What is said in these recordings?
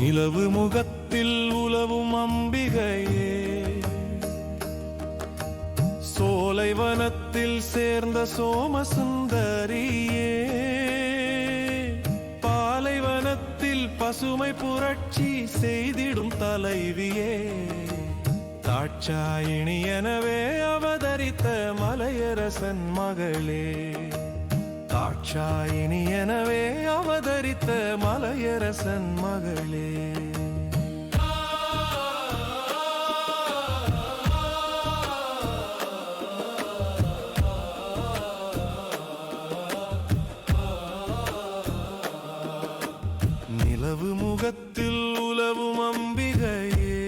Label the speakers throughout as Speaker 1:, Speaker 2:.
Speaker 1: நிலவு முகத்தில் உலவும் அம்பிகையே. சோலைவனத்தில் சேர்ந்த சோமசுந்தரியே. பாலைவனத்தில் பசுமை புரட்சி செய்திடும் தலைவியே. தாட்சாயிணி எனவே அவதரித்த மலையரசன் மகளே. தாட்சாயினி எனவே அவதரித்த மலையரசன் மகளே. நிலவு முகத்தில் உலவும் அம்பிகையே.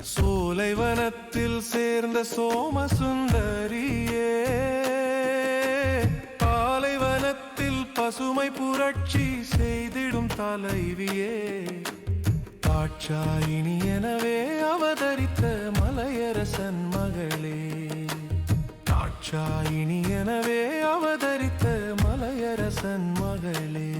Speaker 1: சோலைவனத்தில் சேர்ந்த சோமசுந்தரியே. பசுமை புரட்சி செய்திடும் தலைவியே. காட்சாயினி எனவே அவதரித்த மலையரசன் மகளே. காட்சாயினி எனவே அவதரித்த மலையரசன் மகளே.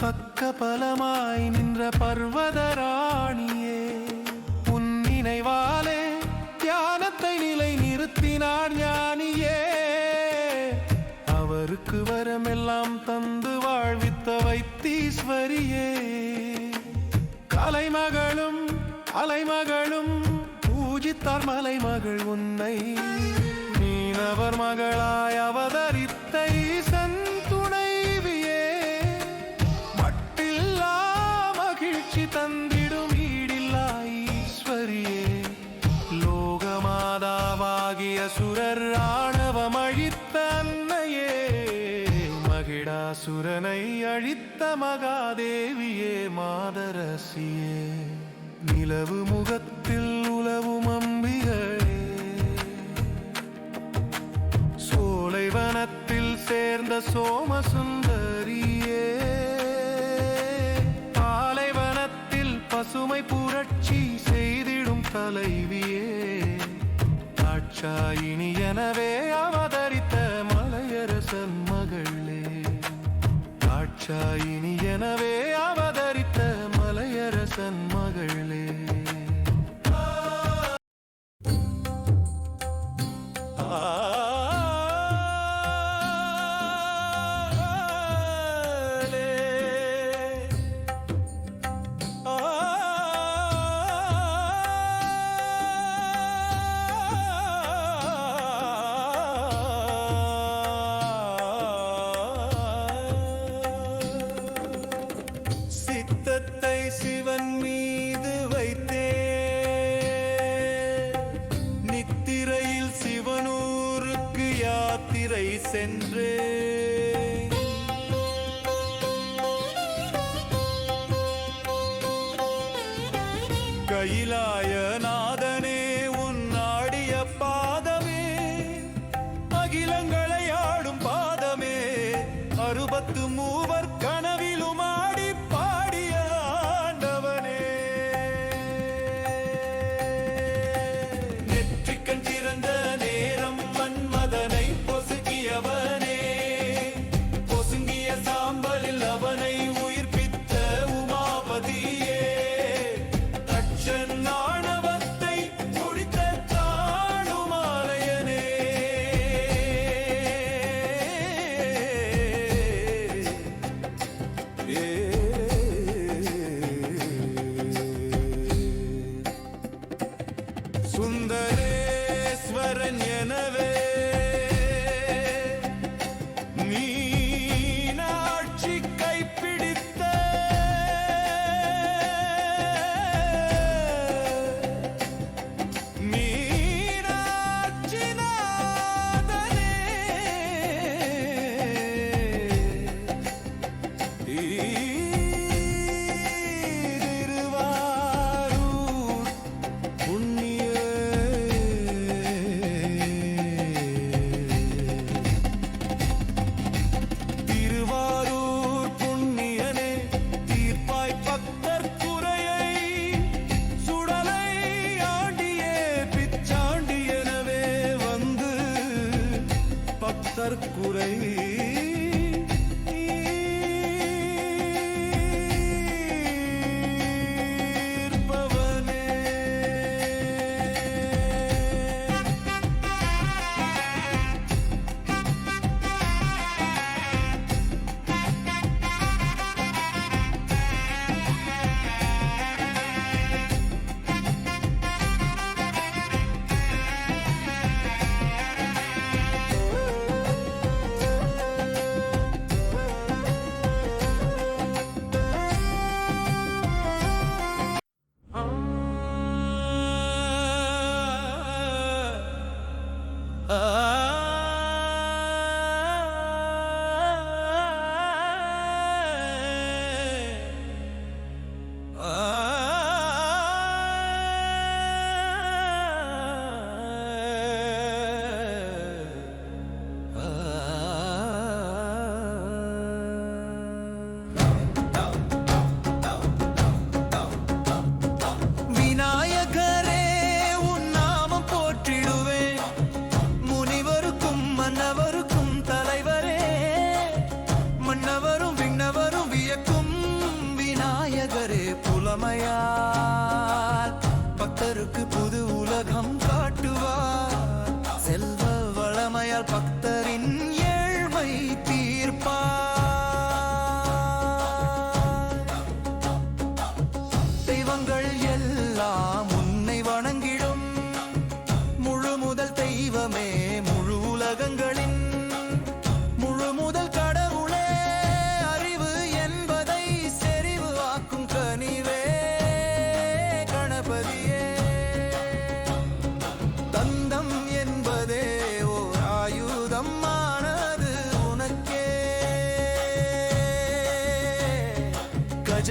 Speaker 1: பக்க பலமாய் நின்ற பர்வதராணியே உன் நினைவாலே தியானத்தை நிலை நிறுத்தினார் ஞானியே. அவருக்கு வரமெல்லாம் தந்து வாழ்வித்த வைத்தீஸ்வரியே. கலைமகளும் அலைமகளும் பூஜித்தார் மலைமகள் உன்னை. மீனவர் மகளாய் அவர் மகிடாசுரனை அழித்த மகாதேவியே மாதரசியே. நிலவு முகத்தில் உலவும் அம்பிகளே சோலைவனத்தில் சேர்ந்த சோமசுந்தரியே. பாலைவனத்தில் பசுமை புரட்சி செய்திடும் தலைவியே. தாட்சாயினி எனவே அவதரித்த மலையரசன் தாட்சாயினி எனவே சென்றே கைலாய உன் ஆடிய பாதமே அகிலங்களை ஆடும் பாதமே அறுபத்து மூவர் யார் குறை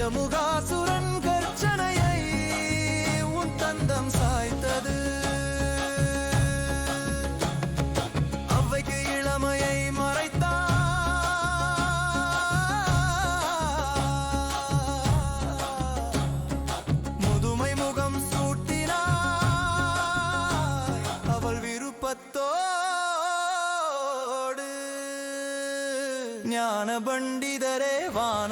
Speaker 1: யமுகாசுரன் கர்ச்சனையை உன் தந்தம் சாய்த்தது. அவ்வைக்கு இளமையை மறைத்தா முதுமை முகம் சூட்டினாய். அவள் விருப்பத்தோடு ஞான பண்டிதரே வான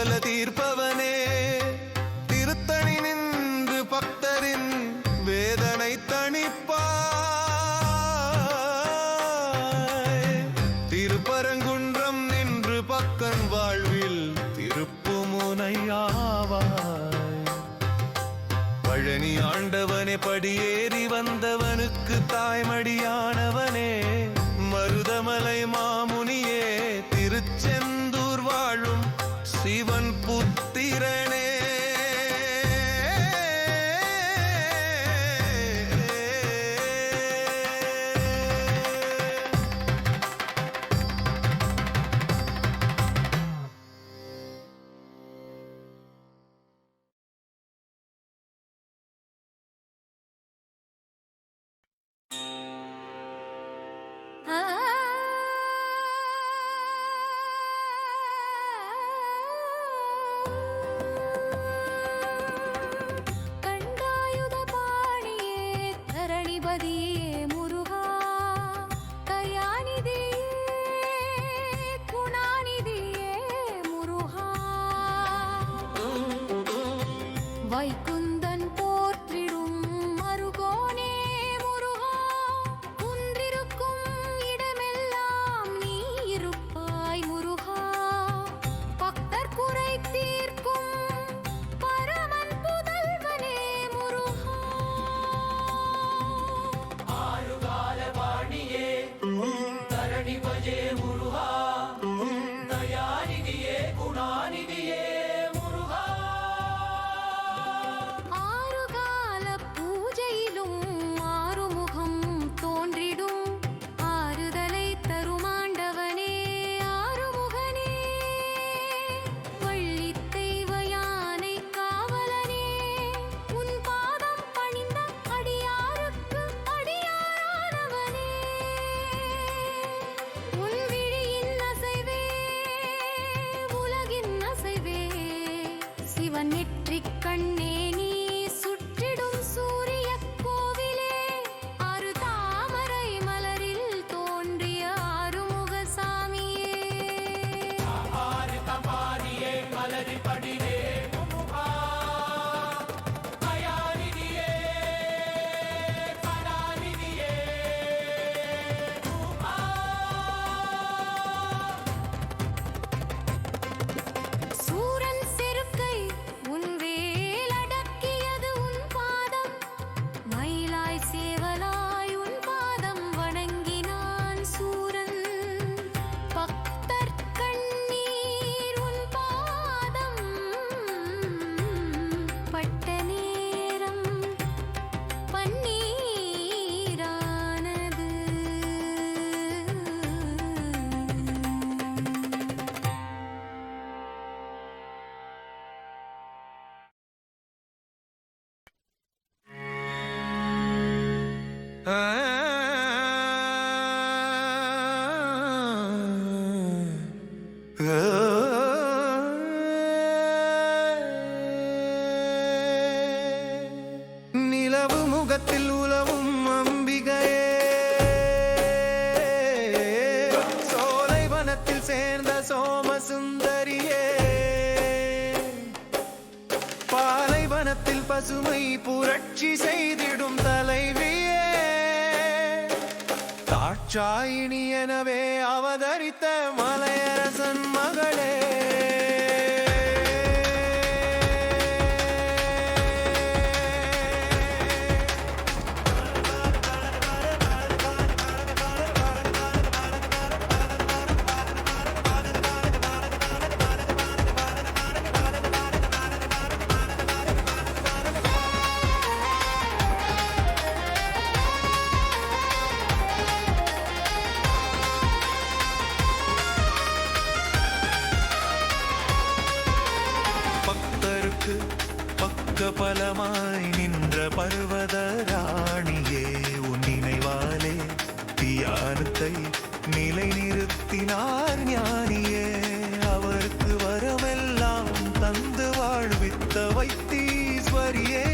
Speaker 1: மங்கள தீர்ப்பவன் பசுமை புரட்சி செய்திடும் தலைவியே. தாட்சாயினி எனவே அவதரித்த மலையரசன் மகளே. நிலை நிறுத்தினார் ஞானியே. அவருக்கு வரமெல்லாம் தந்து வாழ்வித்த வைத்தீஸ்வரியே.